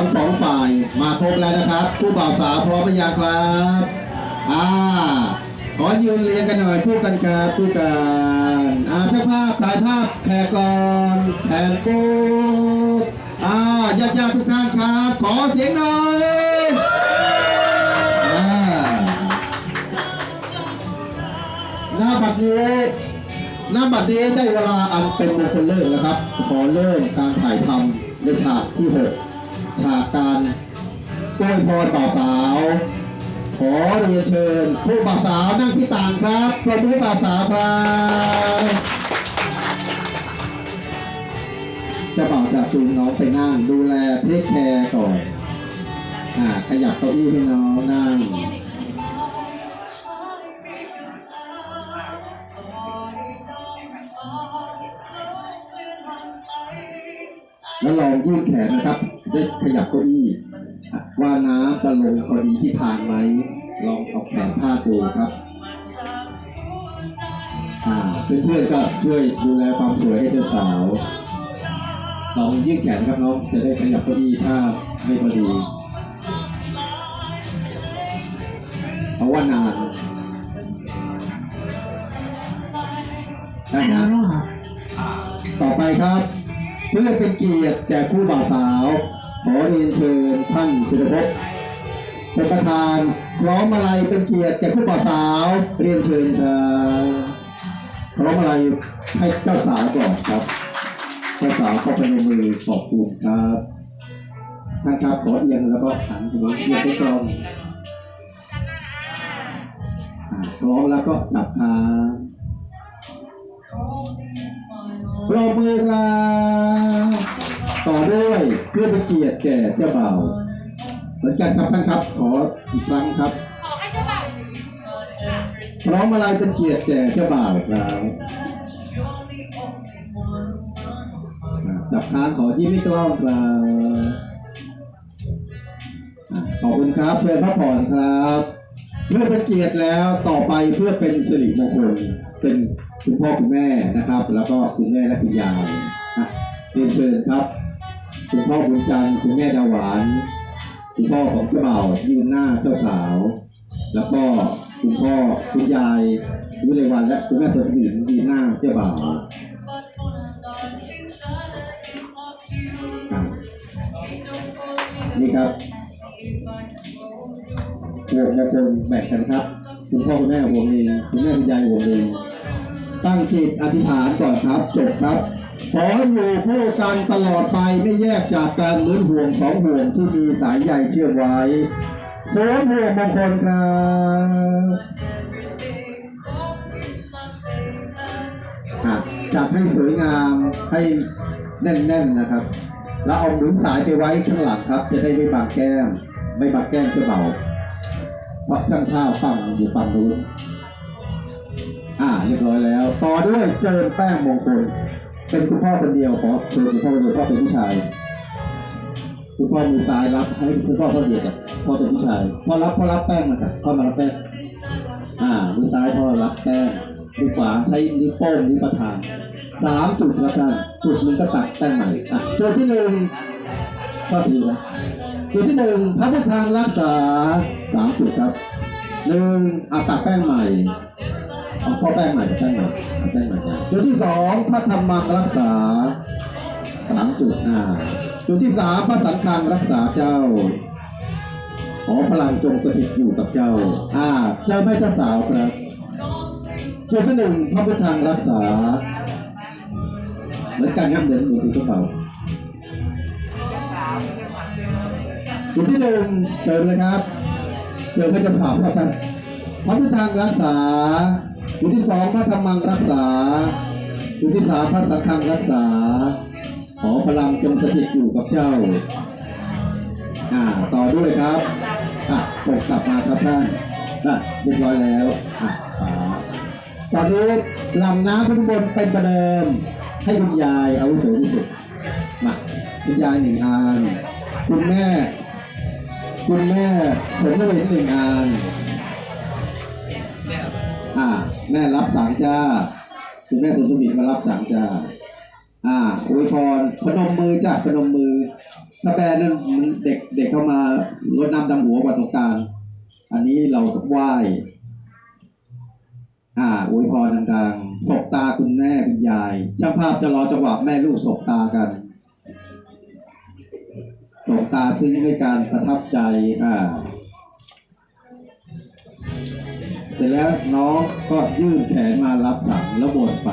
ทั้งสองฝ่ายมาครบแล้วนะครับผู้บ่าวสาวพร้อมหรือยังครับอ่าขอยืนเรียงกันหน่อยคู่กันครับคู่กันอ่าเจ้าภาพถ่ายภาพแขกก่อนแผนกูอ่าญาติญาติทุกท่านครับ ขอเสียงหน่อยอ่าหน้าบัดนี้หน้าบัดนี้ได้เวลาอันเป็นมงคลเลิกแล้วครับ ขอเริ่มการถ่ายทำในฉากที่หก อวยพรบ่าวสาว ขอเรียนเชิญ ผู้บ่าวสาวนั่งที่ต่างครับปรบมือให้บ่าวสาวครับเจะบ่าวจะจูงน้องไปนั่งดูแลเทคแคร์ก่อนอ่าขยับเก้าอี้ให้น้องนั่งแล้วลองยื่นแขนนะครับ ได้ขยับเก้าอี้ ว่าน้ำจะลงพอดีที่ทางไหมลองเอาแขนพาดดูครับอ่าเพื่อนๆก็ช่วยดูแลความสวยให้เจ้าสาวลองยื่นแขนครับน้องจะได้ขยับเก้าอี้ถ้าไม่พอดีเพราะว่านานได้นะต่อไปครับ เพื่อเป็นเกียรติแก่ผู้บ่าวสาว ขอเรียนเชิญท่านศิรพศ์เป็นประธานพร้อมอะไรเป็นเกียรติแก่ผู้บ่าวสาว เรียนเชิญครับพร้อมอะไรให้เจ้าสาวก่อนครับ เจ้าสาวก็เป็นมือขอบคุณครับท่านครับขอเอียงแล้วก็หันไปเอียงไปตรงอ่าพร้อมแล้วก็จับขาปรบมือครับต่อด้วย เพื่อเป็นเกียรติแก่เจ้าบ่าวเหมือนกันครับท่านครับ ขออีกครั้งครับ ขอให้เจ้าบ่าวพร้อมอะไรเป็นเกียรติแก่เจ้าบ่าวครับจับขาขอยิ้มไม่กล้องครับขอบคุณครับเชิญพักผ่อนครับเพื่อเป็นเกียรติแล้วต่อไปเพื่อเป็นสิริมงคลเป็นคุณพ่อคุณแม่นะครับ แล้วก็คุณแม่และคุณยายเรียนเชิญครับ คุณพ่อบุญจันทร์คุณแม่ดาหวาน คุณพ่อของเจ้าบ่าวยืนหน้าเจ้าสาว แล้วก็คุณพ่อคุณยายวิเลวันและคุณแม่สมบินยืนหน้าเจ้าบ่าวนี่ครับวงมงคลแบ่งกันครับ คุณพ่อคุณแม่วงเองคุณแม่คุณยายวงเองตั้งจิตอธิษฐานก่อนครับจบครับ ขอให้อยู่คู่กันตลอดไปไม่แยกจากกันเหมือนห่วงสองห่วงที่มีสายใยเชื่อมไว้สวมห่วงมงคลครับอะจับให้สวยงามให้แน่นๆนะครับ แล้วเอาหนุนสายไปไว้ข้างหลังครับ จะได้ไม่บังแก้มไม่บังแก้มเจ้าเบาเพราะช่างข้าวฝั่งอยู่ฝั่งนู้นอ่าเรียบร้อยแล้ว ต่อด้วยเจิญแป้งมงคล เป็นคุณพ่อคนเดียวขอเชิญคุณพ่อคนเดียวพ่อเป็นผู้ชายคุณพ่อมือซ้ายรับให้คุณพ่อคนเดียวกับพ่อเป็นผู้ชายพ่อรับพ่อรับแป้งมาสักพ่อมารับแป้งอ่ามือซ้ายพ่อรับแป้งมือขวาใช้นิ้วโป้งนิ้วประธานสามจุดแล้วกันจุดหนึ่งก็ตัดแป้งใหม่อะจุดที่หนึ่งพ่อถือนะจุดที่หนึ่งพระพุทธทางรักษาสามจุดครับหนึ่งอะตัดแป้งใหม่เอาข้อแป้งใหม่แป้งใหม่แป้ง จุดที่สองพระธรรมังรักษาสามจุดอ่าจุดที่สามพระสังฆังรักษาเจ้า ขอพลังจงสถิตอยู่กับเจ้า อ่า เจ้าแม่เจ้าสาวครับจุดที่หนึ่งพระพุทธังรักษาเหมือนกันครับเหมือนหมูถือกระเป๋าจุดที่หนึ่งเจอเลยครับ เจอพระเจ้าสาวครับท่านพระพุทธังรักษา จุที่สองพระธรรมังรักษาจุที่สามพระสังฆังรักษา ขอพลังจงสถิตอยู่กับเจ้า อ่า ต่อด้วยครับ อะส่งกลับมาครับท่านอะเรียบร้อยแล้ว อะฝาตอนนี้ลำน้ำข้างบนเป็นประเดิม ให้คุณยายเอาวุโสที่สุด มาคุณยายหนึ่งอันคุณแม่ คุณแม่สมเด็จหนึ่งอัน แม่รับสังจ้าคุณแม่สุสมิตมารับสังจ้าอ่าอวยพรพนมมือจ้ะพนมมือถ้าแบนนั่นมันเด็กเข้ามารดน้ำดำหัววันสงการอันนี้เราไหว้อ่าอวยพรดังๆสบตาคุณแม่คุณยายช่างภาพจะรอจังหวะแม่ลูกสบตากันสบตาซึ่งให้การประทับใจอ่า เสร็จแล้วน้องก็ยื่นแขนมารับสั่งแล้วบนไป